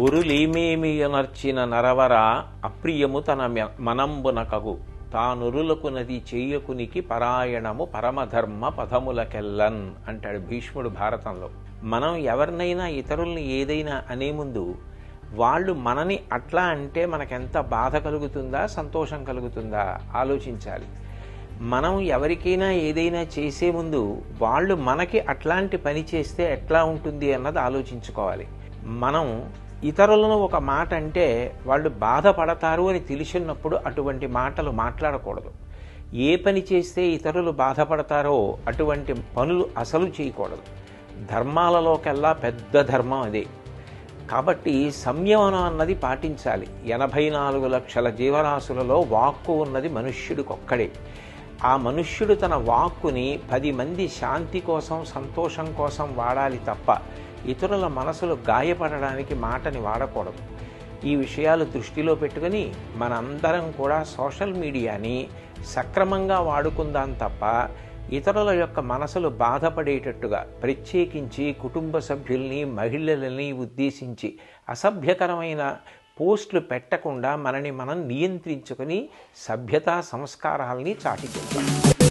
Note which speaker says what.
Speaker 1: ఉరులీమేమియనర్చిన నరవర అప్రియము తన మె- మనంబునకగు. తానురులకు నది చేయకునికి పరాయణము పరమధర్మ పదములకెల్లన్ అంటాడు భీష్ముడు భారతంలో. మనం ఎవరినైనా ఇతరుల్ని ఏదైనా అనే ముందు వాళ్ళు మనని అట్లా అంటే మనకెంత బాధ కలుగుతుందా సంతోషం కలుగుతుందా ఆలోచించాలి. మనం ఎవరికైనా ఏదైనా చేసే ముందు వాళ్ళు మనకి అట్లాంటి పని చేస్తే ఎట్లా ఉంటుంది అన్నది ఆలోచించుకోవాలి. మనం ఇతరులను ఒక మాట అంటే వాళ్ళు బాధపడతారు అని తెలిసినప్పుడు అటువంటి మాటలు మాట్లాడకూడదు. ఏ పని చేస్తే ఇతరులు బాధపడతారో అటువంటి పనులు అసలు చేయకూడదు. ధర్మాలలోకెల్లా పెద్ద ధర్మం అదే. కాబట్టి సంయమనం అన్నది పాటించాలి. ఎనభై నాలుగు లక్షల జీవరాశులలో వాక్కు ఉన్నది మనుష్యుడికొక్కడే ఆ మనుష్యుడు తన వాక్కుని పది మంది శాంతి కోసం సంతోషం కోసం వాడాలి తప్ప ఇతరుల మనసులు గాయపడడానికి మాటని వాడకూడదు. ఈ విషయాలు దృష్టిలో పెట్టుకుని మనందరం కూడా సోషల్ మీడియాని సక్రమంగా వాడుకుందాం తప్ప ఇతరుల యొక్క మనసులు బాధపడేటట్టుగా ప్రత్యేకించి కుటుంబ సభ్యుల్ని మహిళలని ఉద్దేశించి అసభ్యకరమైన పోస్టులు పెట్టకుండా మనని మనం నియంత్రించుకొని సభ్యతా సంస్కారాల్ని చాటికుంటాం